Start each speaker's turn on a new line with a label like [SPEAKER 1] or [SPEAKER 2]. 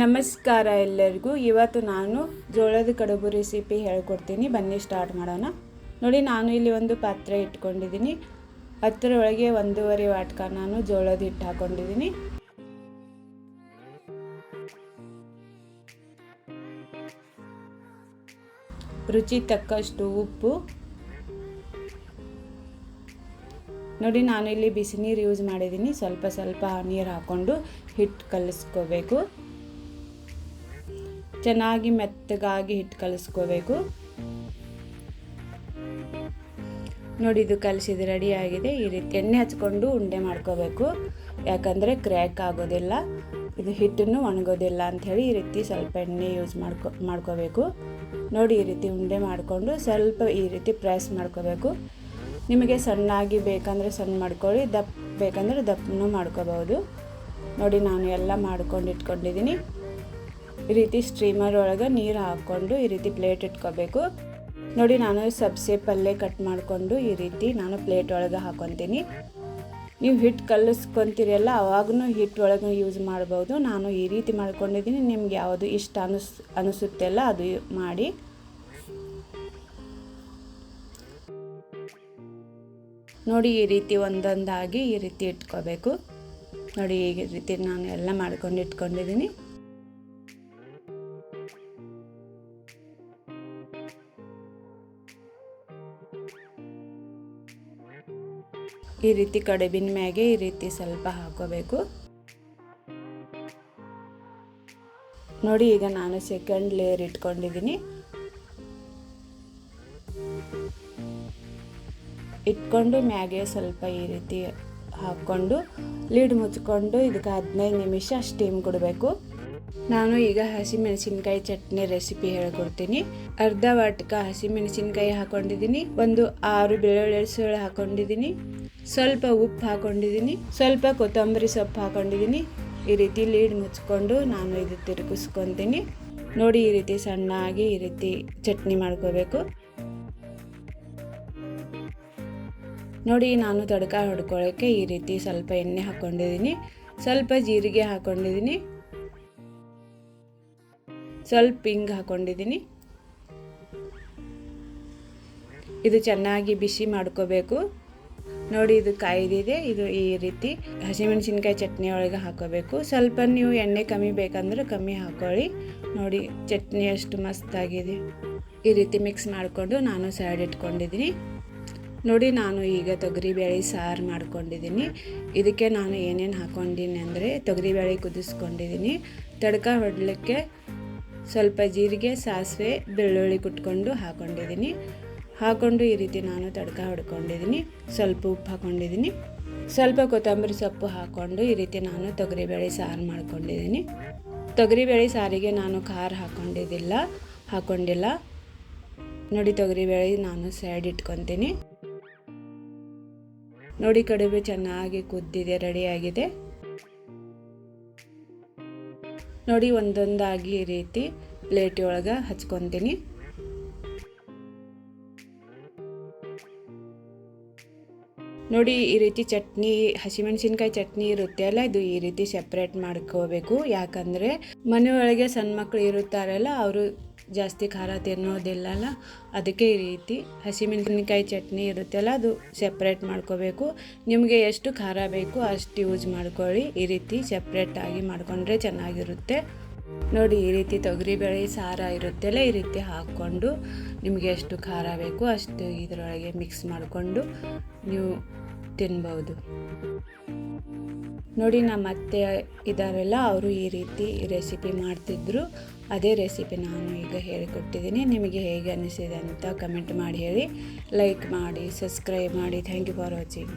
[SPEAKER 1] ನಮಸ್ಕಾರ ಎಲ್ಲರಿಗೂ. ಇವತ್ತು ನಾನು ಜೋಳದ ಕಡುಬು ರೆಸಿಪಿ ಹೇಳ್ಕೊಡ್ತೀನಿ. ಬನ್ನಿ ಸ್ಟಾರ್ಟ್ ಮಾಡೋಣ. ನೋಡಿ, ನಾನು ಇಲ್ಲಿ ಒಂದು ಪಾತ್ರೆ ಇಟ್ಕೊಂಡಿದ್ದೀನಿ. ಹತ್ತರೊಳಗೆ ಒಂದೂವರೆ ವಾಟ್ಕ ನಾನು ಜೋಳದ ಹಿಟ್ಟು ಹಾಕೊಂಡಿದ್ದೀನಿ. ರುಚಿ ತಕ್ಕಷ್ಟು ಉಪ್ಪು. ನೋಡಿ, ನಾನು ಇಲ್ಲಿ ಬಿಸಿ ನೀರು ಯೂಸ್ ಮಾಡಿದ್ದೀನಿ. ಸ್ವಲ್ಪ ಸ್ವಲ್ಪ ನೀರು ಹಾಕ್ಕೊಂಡು ಹಿಟ್ಟು ಕಲಿಸ್ಕೋಬೇಕು. ಚೆನ್ನಾಗಿ ಮೆತ್ತಗಾಗಿ ಹಿಟ್ಟು ಕಲಿಸ್ಕೋಬೇಕು. ನೋಡಿ, ಇದು ಕಲಿಸಿದ್ದು ರೆಡಿ ಆಗಿದೆ. ಈ ರೀತಿ ಎಣ್ಣೆ ಹಚ್ಕೊಂಡು ಉಂಡೆ ಮಾಡ್ಕೋಬೇಕು. ಯಾಕಂದರೆ ಕ್ರ್ಯಾಕ್ ಆಗೋದಿಲ್ಲ. ಇದು ಹಿಟ್ಟನ್ನು ಒಣಗೋದಿಲ್ಲ ಅಂಥೇಳಿ ಈ ರೀತಿ ಸ್ವಲ್ಪ ಎಣ್ಣೆ ಯೂಸ್ ಮಾಡ್ಕೊ, ಮಾಡ್ಕೋಬೇಕು. ನೋಡಿ, ಈ ರೀತಿ ಉಂಡೆ ಮಾಡಿಕೊಂಡು ಸ್ವಲ್ಪ ಈ ರೀತಿ ಪ್ರೆಸ್ ಮಾಡ್ಕೋಬೇಕು. ನಿಮಗೆ ಸಣ್ಣಾಗಿ ಬೇಕಂದರೆ ಸಣ್ಣ ಮಾಡ್ಕೊಳ್ಳಿ, ದಪ್ಪ ಬೇಕಂದರೆ ದಪ್ಪನೂ ಮಾಡ್ಕೋಬೋದು. ನೋಡಿ, ನಾನು ಎಲ್ಲ ಮಾಡ್ಕೊಂಡು ಇಟ್ಕೊಂಡಿದ್ದೀನಿ. ಈ ರೀತಿ ಸ್ಟ್ರೀಮರ್ ಒಳಗೆ ನೀರು ಹಾಕ್ಕೊಂಡು ಈ ರೀತಿ ಪ್ಲೇಟ್ ಇಟ್ಕೋಬೇಕು. ನೋಡಿ, ನಾನು ಸಬ್ಸೆ ಪಲ್ಯ ಕಟ್ ಮಾಡಿಕೊಂಡು ಈ ರೀತಿ ನಾನು ಪ್ಲೇಟ್ ಒಳಗೆ ಹಾಕೊತೀನಿ. ನೀವು ಹಿಟ್ಟು ಕಲಿಸ್ಕೊತೀರಲ್ಲ ಅವಾಗೂ ಹಿಟ್ಟು ಒಳಗೆ ಯೂಸ್ ಮಾಡ್ಬೋದು. ನಾನು ಈ ರೀತಿ ಮಾಡ್ಕೊಂಡಿದ್ದೀನಿ. ನಿಮ್ಗೆ ಯಾವುದು ಇಷ್ಟ ಅನಿಸ್, ಅನಿಸುತ್ತೆಲ್ಲ ಅದು ಮಾಡಿ. ನೋಡಿ, ಈ ರೀತಿ ಒಂದೊಂದಾಗಿ ಈ ರೀತಿ ಇಟ್ಕೋಬೇಕು. ನೋಡಿ, ಈ ರೀತಿ ನಾನು ಎಲ್ಲ ಮಾಡ್ಕೊಂಡು ಇಟ್ಕೊಂಡಿದ್ದೀನಿ. ಈ ರೀತಿ ಕಡುಬಿನ ಮ್ಯಾಗೆ ಈ ರೀತಿ ಸ್ವಲ್ಪ ಹಾಕೋಬೇಕು. ನೋಡಿ, ಈಗ ನಾನು ಸೆಕೆಂಡ್ ಲೇಯರ್ ಇಟ್ಕೊಂಡಿದ್ದೀನಿ ಇಟ್ಕೊಂಡು ಮ್ಯಾಗೆ ಸ್ವಲ್ಪ ಈ ರೀತಿ ಹಾಕ್ಕೊಂಡು ಲೀಡ್ ಮುಚ್ಕೊಂಡು ಇದಕ್ಕೆ ಹದಿನೈದು ನಿಮಿಷ ಸ್ಟೀಮ್ ಕೊಡಬೇಕು. ನಾನು ಈಗ ಹಸಿಮೆಣಸಿನ್ಕಾಯಿ ಚಟ್ನಿ ರೆಸಿಪಿ ಹೇಳ್ಕೊಡ್ತೀನಿ. ಅರ್ಧ ವಾಟಕ ಹಸಿಮೆಣಸಿನ್ಕಾಯಿ ಹಾಕೊಂಡಿದ್ದೀನಿ ಒಂದು ಆರು ಬೆಳ್ಳುಳ್ಳಿ ಹಾಕೊಂಡಿದ್ದೀನಿ ಸ್ವಲ್ಪ ಉಪ್ಪು ಹಾಕೊಂಡಿದ್ದೀನಿ, ಸ್ವಲ್ಪ ಕೊತ್ತಂಬರಿ ಸೊಪ್ಪು ಹಾಕೊಂಡಿದ್ದೀನಿ. ಈ ರೀತಿ ಲೀಡ್ ಮುಚ್ಕೊಂಡು ನಾನು ಇದು ತಿರುಗಿಸ್ಕೊತೀನಿ. ನೋಡಿ ಈ ರೀತಿ ಸಣ್ಣಾಗಿ ಈ ರೀತಿ ಚಟ್ನಿ ಮಾಡ್ಕೋಬೇಕು. ನೋಡಿ ನಾನು ತಡಕ ಹೊಡ್ಕೊಳ್ಳೋಕ್ಕೆ ಈ ರೀತಿ ಸ್ವಲ್ಪ ಎಣ್ಣೆ ಹಾಕ್ಕೊಂಡಿದ್ದೀನಿ ಸ್ವಲ್ಪ ಜೀರಿಗೆ ಹಾಕ್ಕೊಂಡಿದ್ದೀನಿ ಸ್ವಲ್ಪ ಹಿಂಗೆ ಹಾಕ್ಕೊಂಡಿದ್ದೀನಿ ಇದು ಚೆನ್ನಾಗಿ ಬಿಸಿ ಮಾಡ್ಕೋಬೇಕು. ನೋಡಿ ಇದು ಕಾಯ್ದಿದೆ. ಇದು ಈ ರೀತಿ ಹಸಿಮೆಣಸಿನ್ಕಾಯಿ ಚಟ್ನಿ ಒಳಗೆ ಹಾಕೋಬೇಕು. ಸ್ವಲ್ಪ ನೀವು ಎಣ್ಣೆ ಕಮ್ಮಿ ಬೇಕಂದ್ರೆ ಕಮ್ಮಿ ಹಾಕೊಳ್ಳಿ. ನೋಡಿ ಚಟ್ನಿ ಅಷ್ಟು ಮಸ್ತಾಗಿದೆ. ಈ ರೀತಿ ಮಿಕ್ಸ್ ಮಾಡಿಕೊಂಡು ನಾನು ಸೈಡ್ ಇಟ್ಕೊಂಡಿದ್ದೀನಿ. ನೋಡಿ ನಾನು ಈಗ ತೊಗರಿಬೇಳೆ ಸಾರು ಮಾಡ್ಕೊಂಡಿದ್ದೀನಿ. ಇದಕ್ಕೆ ನಾನು ಏನೇನು ಹಾಕ್ಕೊಂಡಿನಿ ಅಂದರೆ ತೊಗರಿಬೇಳೆ ಕುದಿಸ್ಕೊಂಡಿದ್ದೀನಿ. ತಡ್ಕ ಹೊಡಲಿಕ್ಕೆ ಸ್ವಲ್ಪ ಜೀರಿಗೆ, ಸಾಸಿವೆ, ಬೆಳ್ಳುಳ್ಳಿ ಕುಟ್ಕೊಂಡು ಹಾಕ್ಕೊಂಡಿದ್ದೀನಿ ಹಾಕ್ಕೊಂಡು ಈ ರೀತಿ ನಾನು ತಡ್ಕ ಹೊಡ್ಕೊಂಡಿದ್ದೀನಿ. ಸ್ವಲ್ಪ ಉಪ್ಪು ಹಾಕ್ಕೊಂಡಿದ್ದೀನಿ ಸ್ವಲ್ಪ ಕೊತ್ತಂಬರಿ ಸೊಪ್ಪು ಹಾಕ್ಕೊಂಡು ಈ ರೀತಿ ನಾನು ತೊಗರಿಬೇಳೆ ಸಾರು ಮಾಡ್ಕೊಂಡಿದ್ದೀನಿ. ತೊಗರಿಬೇಳೆ ಸಾರಿಗೆ ನಾನು ಖಾರ ಹಾಕ್ಕೊಂಡಿದ್ದಿಲ್ಲ ಹಾಕ್ಕೊಂಡಿಲ್ಲ ನೋಡಿ ತೊಗರಿಬೇಳೆ ನಾನು ಸೈಡ್ ಇಟ್ಕೊತೀನಿ. ನೋಡಿ ಕಡುಬು ಚೆನ್ನಾಗಿ ಕುದ್ದಿದೆ ರೆಡಿಯಾಗಿದೆ ನೋಡಿ ಒಂದೊಂದಾಗಿ ಈ ರೀತಿ ಪ್ಲೇಟ್ ಒಳಗೆ ಹಚ್ಕೊತೀನಿ. ನೋಡಿ, ಈ ರೀತಿ ಚಟ್ನಿ, ಹಸಿಮೆಣಸಿನ್ಕಾಯಿ ಚಟ್ನಿ ಇರುತ್ತೆ ಅಲ್ಲ? ಇದು ಈ ರೀತಿ ಸೆಪ್ರೇಟ್ ಮಾಡ್ಕೋಬೇಕು. ಯಾಕಂದರೆ, ಮನೆಯೊಳಗೆ ಸಣ್ಣ ಮಕ್ಕಳು ಇರುತ್ತಾರಲ್ಲ, ಅವರು ಜಾಸ್ತಿ ಖಾರ ತಿನ್ನೋದಿಲ್ಲಲ್ಲ ಅದಕ್ಕೆ ಈ ರೀತಿ ಹಸಿಮೆಣಸಿನ್ಕಾಯಿ ಚಟ್ನಿ ಇರುತ್ತಲ್ಲ ಅದು ಸೆಪ್ರೇಟ್ ಮಾಡ್ಕೋಬೇಕು. ನಿಮಗೆ ಎಷ್ಟು ಖಾರ ಬೇಕು ಅಷ್ಟು ಯೂಸ್ ಮಾಡ್ಕೊಳ್ಳಿ. ಈ ರೀತಿ ಸೆಪ್ರೇಟಾಗಿ ಮಾಡಿಕೊಂಡ್ರೆ ಚೆನ್ನಾಗಿರುತ್ತೆ. ನೋಡಿ, ಈ ರೀತಿ ತೊಗರಿಬೇಳೆ ಸಾರ ಇರುತ್ತೆಲ್ಲ ಈ ರೀತಿ ಹಾಕ್ಕೊಂಡು ನಿಮಗೆ ಎಷ್ಟು ಖಾರ ಬೇಕು ಅಷ್ಟು ಇದರೊಳಗೆ ಮಿಕ್ಸ್ ಮಾಡಿಕೊಂಡು ನೀವು ತಿನ್ಬೋದು. ನೋಡಿ ನಮ್ಮ ಅತ್ತೆ ಇದ್ದಾರಲ್ಲ ಅವರು ಈ ರೀತಿ ರೆಸಿಪಿ ಮಾಡ್ತಿದ್ರು. ಅದೇ ರೆಸಿಪಿ ನಾನು ಈಗ ಹೇಳಿಕೊಟ್ಟಿದ್ದೀನಿ. ನಿಮಗೆ ಹೇಗೆ ಅನಿಸಿದೆ ಅಂತ ಕಮೆಂಟ್ ಮಾಡಿ ಹೇಳಿ. ಲೈಕ್ ಮಾಡಿ ಸಬ್ಸ್ಕ್ರೈಬ್ ಮಾಡಿ. Thank you for watching